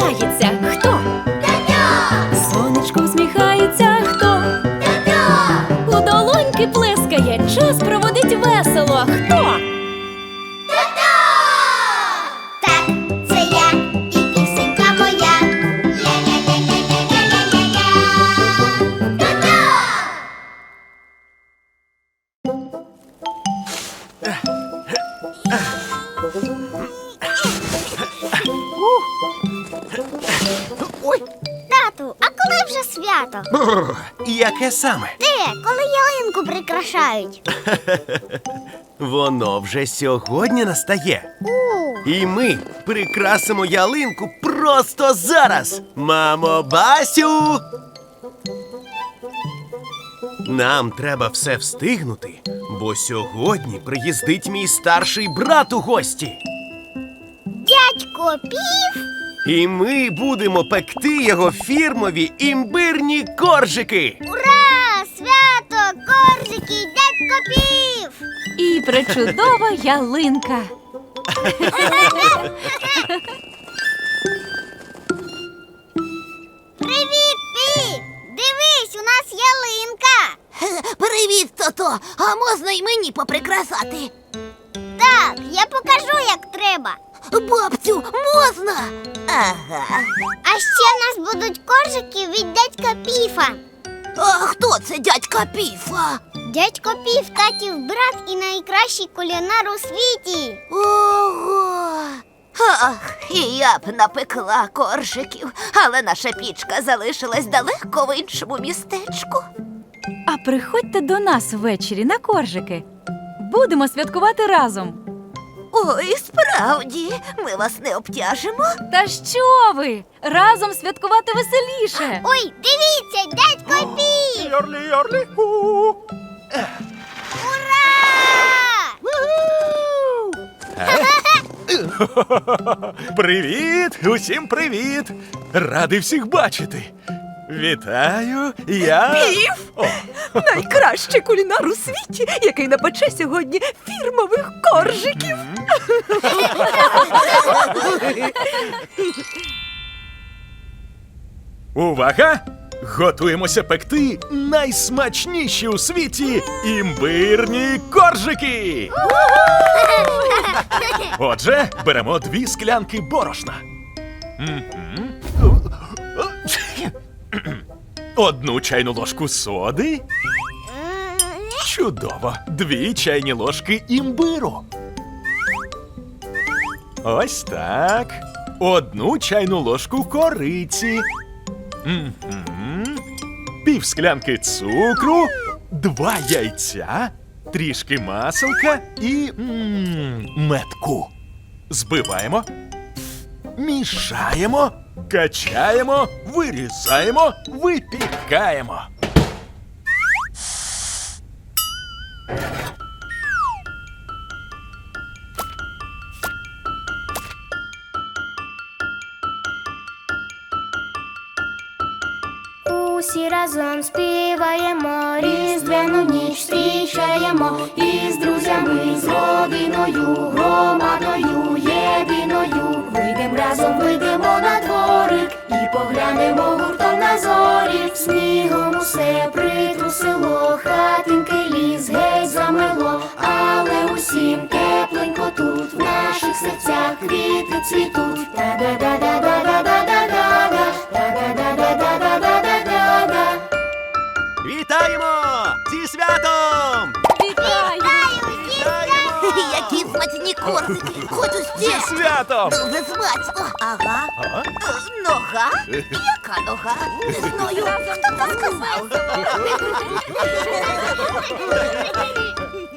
Грається хто? Сонечко усміхається хто? У долоньки плескає, час проводить весело. Хто? Ух! Вже свято? Бррр, яке саме? Де, коли ялинку прикрашають? Воно вже сьогодні настає. У, І ми прикрасимо ялинку просто зараз. Мамо, Басю! Нам треба все встигнути, бо сьогодні приїздить мій старший брат у гості. дядько пів? І ми будемо пекти його фірмові імбирні коржики. Ура! Свято! Коржики! Дядько пів! І причудова ялинка. Привіт, пів! Дивись, у нас ялинка! Привіт, тото! А можна й мені поприкрасати? Так, я покажу, як треба. Бабцю, можна? Ага. А ще в нас будуть коржики від дядька піфа. А хто це дядька Піфа? Дядько пів татів брат і найкращий кулінар у світі. Ого. Ах, і я б напекла коржиків, але наша пічка залишилась далеко в іншому містечку. А приходьте до нас ввечері на коржики. Будемо святкувати разом. Ой, справді, ми вас не обтяжимо. Та що ви? Разом святкувати веселіше. Ой, дивіться, дядько пів! Йорлі, йорлі, ху. Ура! Привіт! Усім привіт! Радий всіх бачити. Вітаю, я. Пів! Найкращий кулінар у світі, який напече сьогодні фірмових коржиків. Увага! Готуємося пекти найсмачніші у світі імбирні коржики. Отже, беремо дві склянки борошна. Мгм. Одну чайну ложку соди. Чудово! Дві чайні ложки імбиру. Ось так. Одну чайну ложку кориці. Мгм. Пів склянки цукру, два яйця, трішки маселка і метку. Збиваємо, мішаємо, качаємо, вирізаємо, випікаємо. Усі разом співаємо, різдвяну ніч зустрічаємо і з друзями, з родиною, громадою. Вийдем разом, вийдемо на дворик і поглянемо гуртом на зорі. Снігом усе притрусило, хатинки ліс геть замело, але усім тепленько тут, в наших серцях квіти цвітуть. Та-да-да-да-да смачні хоч Зі ще! святом! Дуже смачно! Ага. А? Е, Нога? Яка нога? Не знаю. Хто так сказав?